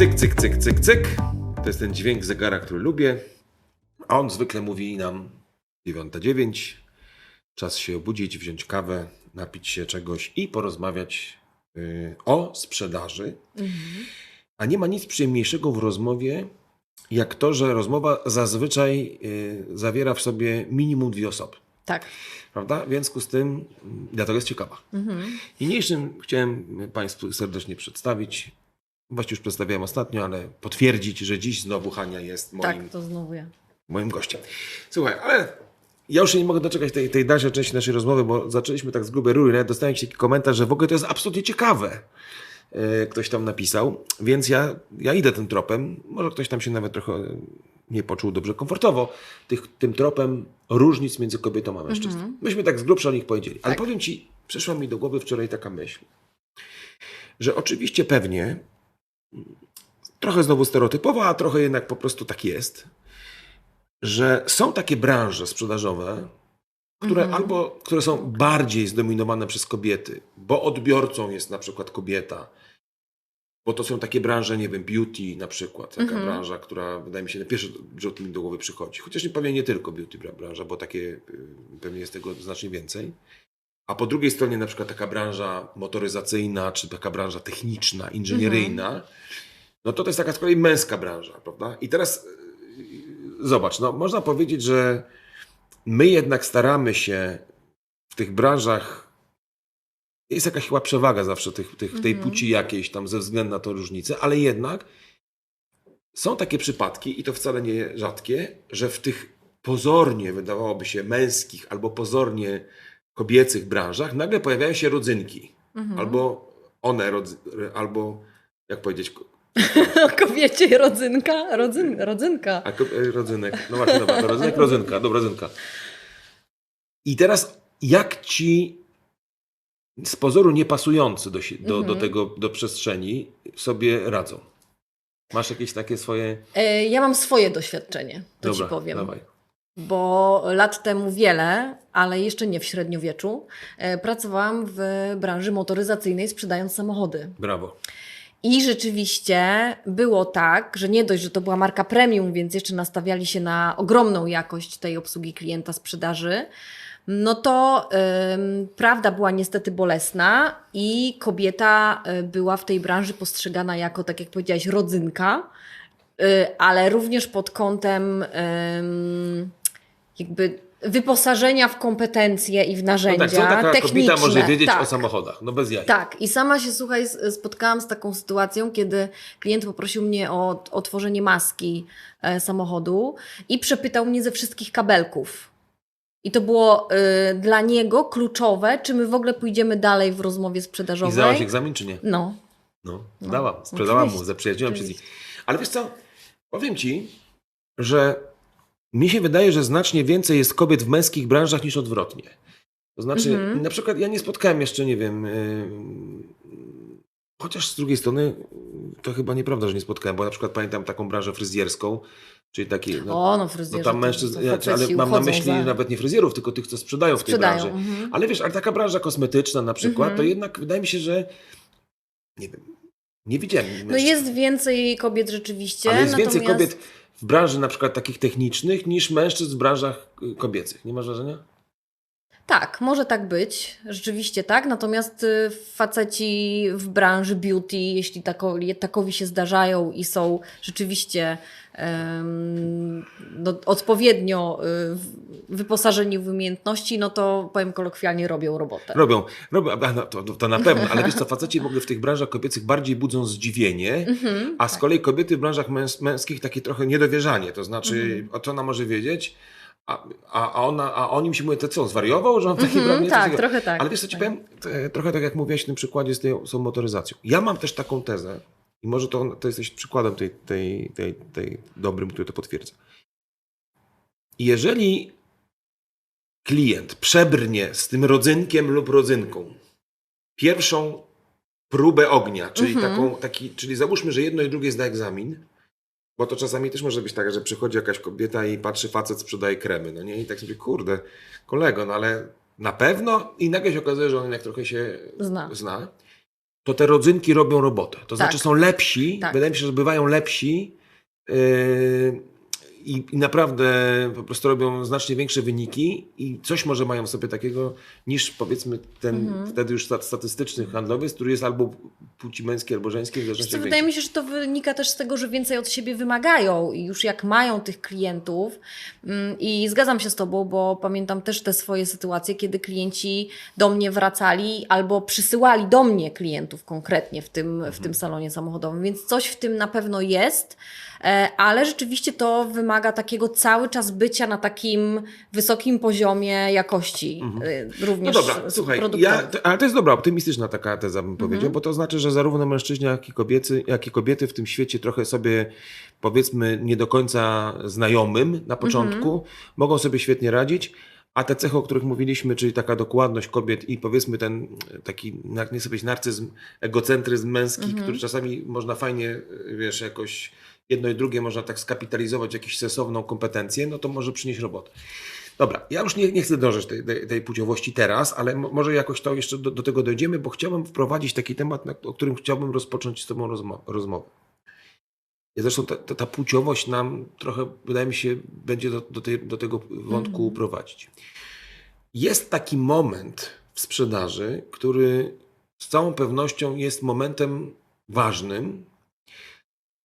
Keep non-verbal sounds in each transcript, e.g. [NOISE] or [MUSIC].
Cyk, cyk, cyk, cyk, cyk. To jest ten dźwięk zegara, który lubię. A on zwykle mówi nam 9.09. Czas się obudzić, wziąć kawę, napić się czegoś i porozmawiać y, o sprzedaży. A nie ma nic przyjemniejszego w rozmowie, jak to, że rozmowa zazwyczaj y, zawiera w sobie minimum dwie osoby. Tak. Prawda? W związku z tym, mm, dlatego jest ciekawa. Mhm. Niniejszym chciałem Państwu serdecznie przedstawić, właściwie już przedstawiałem ostatnio, ale potwierdzić, że dziś znowu Hania jest moim, Tak, to znowu ja. moim gościem. Słuchaj, ale ja już nie mogę doczekać tej, tej dalszej części naszej rozmowy, bo zaczęliśmy tak z grubej rury, nawet dostałem jakiś taki komentarz, że w ogóle to jest absolutnie ciekawe. E, Ktoś tam napisał, więc ja, ja idę tym tropem. Może ktoś tam się nawet trochę nie poczuł dobrze komfortowo, tych, tym tropem różnic między kobietą a mężczyzną. Myśmy tak z grubsza o nich powiedzieli. Ale Tak. powiem Ci, przyszła mi do głowy wczoraj taka myśl, że oczywiście pewnie trochę znowu stereotypowa, a trochę jednak po prostu tak jest, że są takie branże sprzedażowe, które Mhm. albo które są bardziej zdominowane przez kobiety, bo odbiorcą jest na przykład kobieta, bo to są takie branże, nie wiem, beauty na przykład, taka Mhm. branża, która wydaje mi się na pierwszy rzut mi do głowy przychodzi. Chociaż nie pewnie nie tylko beauty bra- branża, bo takie y, pewnie jest tego znacznie więcej. A po drugiej stronie na przykład taka branża motoryzacyjna, czy taka branża techniczna, inżynieryjna, no to to jest taka z kolei męska branża, prawda? I teraz yy, zobacz, no można powiedzieć, że my jednak staramy się w tych branżach jest jakaś chyba przewaga zawsze tych, tych, tej Mhm. płci jakiejś tam ze względu na tą różnicę, ale jednak są takie przypadki i to wcale nie rzadkie, że w tych pozornie wydawałoby się męskich albo pozornie kobiecych branżach nagle pojawiają się rodzynki. Mhm. Albo one, rodzy, albo jak powiedzieć, [LAUGHS] kobiecie rodzynka? Rodzyn, rodzynka. a, e, rodzynek. No właśnie, dobra, rodzynek, rodzynka, dobra, rodzynka. I teraz jak ci z pozoru niepasujący do, do, do Mhm. tego, do przestrzeni sobie radzą? Masz jakieś takie swoje... E, Ja mam swoje doświadczenie, to dobra, ci powiem. dawaj. Bo lat temu wiele, ale jeszcze nie w średniowieczu, e, pracowałam w branży motoryzacyjnej sprzedając samochody. Brawo. I rzeczywiście było tak, że nie dość, że to była marka premium, więc jeszcze nastawiali się na ogromną jakość tej obsługi klienta sprzedaży. No to ym, prawda była niestety bolesna i kobieta y, była w tej branży postrzegana jako, tak jak powiedziałaś, rodzynka, y, ale również pod kątem ym, jakby wyposażenia w kompetencje i w No narzędzia tak, co taka techniczne. kobieta może wiedzieć tak. o samochodach? No bez jaj. Tak, i sama się, słuchaj, spotkałam z taką sytuacją, kiedy klient poprosił mnie o otworzenie maski e, samochodu i przepytał mnie ze wszystkich kabelków. I to było y, dla niego kluczowe, czy my w ogóle pójdziemy dalej w rozmowie I sprzedażowej. zdałaś egzamin, czy nie? No, No, No, zdałam. Sprzedałam mu, oczywiście, zaprzyjaźniłem się z nim. Ale wiesz co, powiem ci, że mi się wydaje, że znacznie więcej jest kobiet w męskich branżach niż odwrotnie. To znaczy, Mhm. na przykład ja nie spotkałem jeszcze, nie wiem, yy, chociaż z drugiej strony to chyba nieprawda, że nie spotkałem, bo na przykład pamiętam taką branżę fryzjerską, czyli taki, no, o, no no tam mężczyzn, ja, ale mam na myśli za- nawet nie fryzjerów, tylko tych, co sprzedają w tej Sprzedają. branży. Mhm. Ale wiesz, ale taka branża kosmetyczna na przykład, Mhm. to jednak wydaje mi się, że nie wiem, nie widziałem. No mężczyzn. jest więcej kobiet rzeczywiście. Ale jest więcej natomiast- kobiet w branży na przykład takich technicznych niż mężczyzn w branżach kobiecych. Nie masz wrażenia? Tak, może tak być, rzeczywiście tak. Natomiast y, faceci w branży beauty, jeśli tako, takowi się zdarzają i są rzeczywiście em, no, odpowiednio y, wyposażeni w umiejętności, no to powiem kolokwialnie, robią robotę. Robią, robią a, no, to, to na pewno, ale [LAUGHS] wiesz co, faceci w ogóle w tych branżach kobiecych bardziej budzą zdziwienie, Mhm, a z kolei kobiety w branżach męs męskich takie trochę niedowierzanie, to znaczy, Mhm. o co ona może wiedzieć, a, a, ona, a oni mi się mówią, to co, zwariował, że on w takiej Mhm, branży... tak, trochę tak. Ale wiesz co ci Tak. powiem? T- Trochę tak jak mówiłaś w tym przykładzie z tą, z tą motoryzacją. Ja mam też taką tezę i może to, to jesteś przykładem tej, tej, tej, tej dobrym, który to potwierdza. Jeżeli klient przebrnie z tym rodzynkiem lub rodzynką pierwszą próbę ognia, czyli Mhm. taką, taki, czyli załóżmy, że jedno i drugie zda egzamin, bo to czasami też może być tak, że przychodzi jakaś kobieta i patrzy, facet sprzedaje kremy, no nie? I tak sobie, kurde, kolego, no ale na pewno? I nagle się okazuje, że on jednak trochę się Zna. zna. to te rodzynki robią robotę. To Tak. znaczy są lepsi, Tak. wydaje mi się, że bywają lepsi yy, i, i naprawdę po prostu robią znacznie większe wyniki i coś może mają w sobie takiego niż powiedzmy ten Mhm. wtedy już sta- statystyczny handlowiec, który jest albo płci męskiej, albo żeńskiej, w Wiesz wydaje mi się, że to wynika też z tego, że więcej od siebie wymagają i już jak mają tych klientów. mm, I zgadzam się z Tobą, bo pamiętam też te swoje sytuacje, kiedy klienci do mnie wracali albo przysyłali do mnie klientów konkretnie w tym, w Mhm. tym salonie samochodowym, więc coś w tym na pewno jest. E, Ale rzeczywiście to wymaga takiego cały czas bycia na takim wysokim poziomie jakości. e, No Również dobra, z słuchaj, ja, to, ale to jest dobra, optymistyczna taka teza bym powiedział, Mhm. bo to znaczy, że zarówno mężczyźni, jak i, kobiety, jak i kobiety w tym świecie trochę sobie, powiedzmy, nie do końca znajomym na początku, Mhm. mogą sobie świetnie radzić, a te cechy, o których mówiliśmy, czyli taka dokładność kobiet i powiedzmy ten taki, jak nie powiedzieć, narcyzm, egocentryzm męski, Mhm. który czasami można fajnie, wiesz, jakoś jedno i drugie można tak skapitalizować jakąś sensowną kompetencję, no to może przynieść robotę. Dobra, ja już nie, nie chcę dążyć tej, tej, tej płciowości teraz, ale mo- może jakoś to jeszcze do, do tego dojdziemy, bo chciałbym wprowadzić taki temat, na, o którym chciałbym rozpocząć z Tobą rozmo- rozmowę. Zresztą ta, ta, ta płciowość nam trochę, wydaje mi się, będzie do, do, tej, do tego wątku Mhm. prowadzić. Jest taki moment w sprzedaży, który z całą pewnością jest momentem ważnym,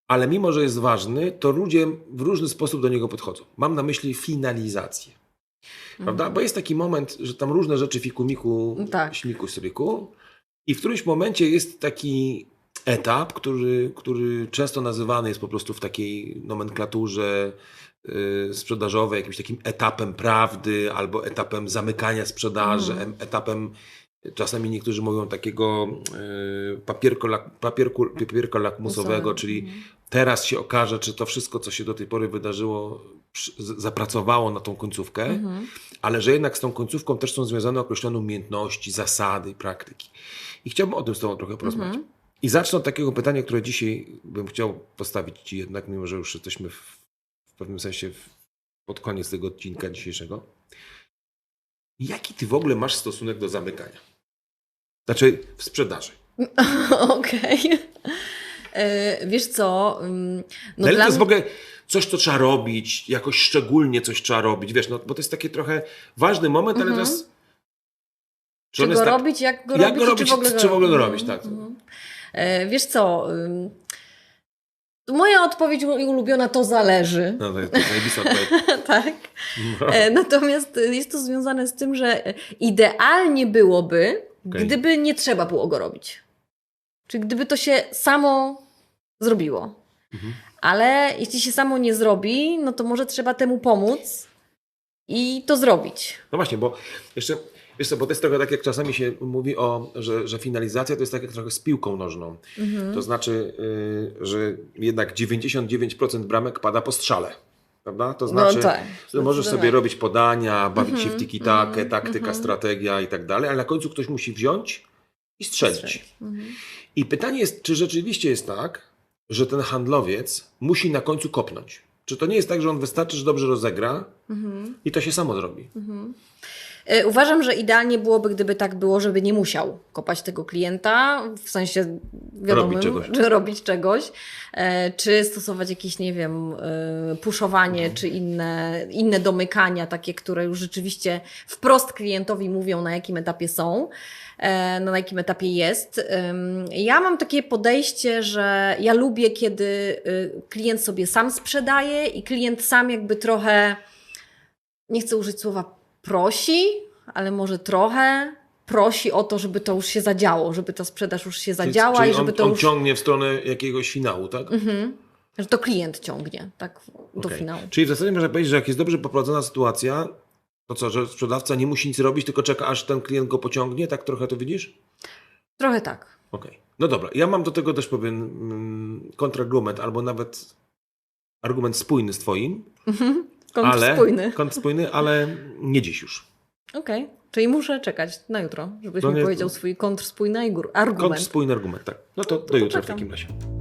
ale mimo, że jest ważny, to ludzie w różny sposób do niego podchodzą. Mam na myśli finalizację. Prawda? Bo jest taki moment, że tam różne rzeczy fikumiku, Tak. śmiku, stryku i w którymś momencie jest taki etap, który, który często nazywany jest po prostu w takiej nomenklaturze y, sprzedażowej jakimś takim etapem prawdy albo etapem zamykania sprzedaży, Mhm. em- etapem czasami niektórzy mówią takiego y, papierko, papierku, papierka lakmusowego, Musowego. czyli Mhm. teraz się okaże, czy to wszystko, co się do tej pory wydarzyło, zapracowało na tą końcówkę, Mhm. ale że jednak z tą końcówką też są związane określone umiejętności, zasady i praktyki. I chciałbym o tym z Tobą trochę porozmawiać. Mhm. I zacznę od takiego pytania, które dzisiaj bym chciał postawić Ci jednak, mimo że już jesteśmy w, w pewnym sensie w, pod koniec tego odcinka dzisiejszego. Jaki Ty w ogóle masz stosunek do zamykania? Znaczy w sprzedaży. [LAUGHS] Okej. E, Wiesz co? ym, No No dla to jest w ogóle coś, co trzeba robić, jakoś szczególnie coś trzeba robić, wiesz, no, bo to jest taki trochę ważny moment, ale Mhm. teraz... Czy go tak- robić, jak go jak robić, go robić, czy w ogóle go, czy w ogóle go robić? tak. Mhm. E, Wiesz co? Moja odpowiedź ulubiona to zależy. No to jest [LAUGHS] tak. E, Natomiast jest to związane z tym, że idealnie byłoby, Okej. gdyby nie trzeba było go robić. Czy gdyby to się samo zrobiło. Mhm. Ale jeśli się samo nie zrobi, no to może trzeba temu pomóc i to zrobić. No właśnie, bo jeszcze, wiesz co, bo to jest trochę tak, jak czasami się mówi o, że, że finalizacja to jest tak jak trochę z piłką nożną. Mhm. To znaczy, y, że jednak 99% bramek pada po strzale. Prawda? To znaczy, no tak. że możesz sobie robić podania, bawić się w Mhm, tiki-takę, mhm, taktyka, mhm. strategia i tak dalej, ale na końcu ktoś musi wziąć i strzelić. Mhm. I pytanie jest, czy rzeczywiście jest tak, że ten handlowiec musi na końcu kopnąć? Czy to nie jest tak, że on wystarczy, że dobrze rozegra Mhm. i to się samo zrobi? E, Uważam, że idealnie byłoby, gdyby tak było, żeby nie musiał kopać tego klienta, w sensie wiadomym, Robić czegoś. czy [LAUGHS] robić czegoś, e, czy stosować jakieś, nie wiem, e, puszowanie, Mhm. czy inne, inne domykania, takie, które już rzeczywiście wprost klientowi mówią, na jakim etapie są, na jakim etapie jest. Ja mam takie podejście, że ja lubię, kiedy y, klient sobie sam sprzedaje i klient sam jakby trochę, nie chcę użyć słowa prosi, ale może trochę prosi o to, żeby to już się zadziało, żeby ta sprzedaż już się zadziała Czyli i żeby on, to on już... ciągnie w stronę jakiegoś finału, tak? Mhm. Że to klient ciągnie, tak, do Okej. finału. Czyli w zasadzie można powiedzieć, że jak jest dobrze poprowadzona sytuacja, to co, że sprzedawca nie musi nic robić, tylko czeka, aż ten klient go pociągnie? Tak trochę to widzisz? Trochę tak. Okej. No dobra, ja mam do tego też pewien mm, kontrargument, albo nawet argument spójny z twoim, Mhm. Kąt ale... spójny. Kąt spójny, ale nie dziś już. Okej, czyli muszę czekać na jutro, żebyś No mi nie- powiedział swój kontrspójny argument. Kąt spójny argument, tak. No to do jutra w poczekam. takim razie.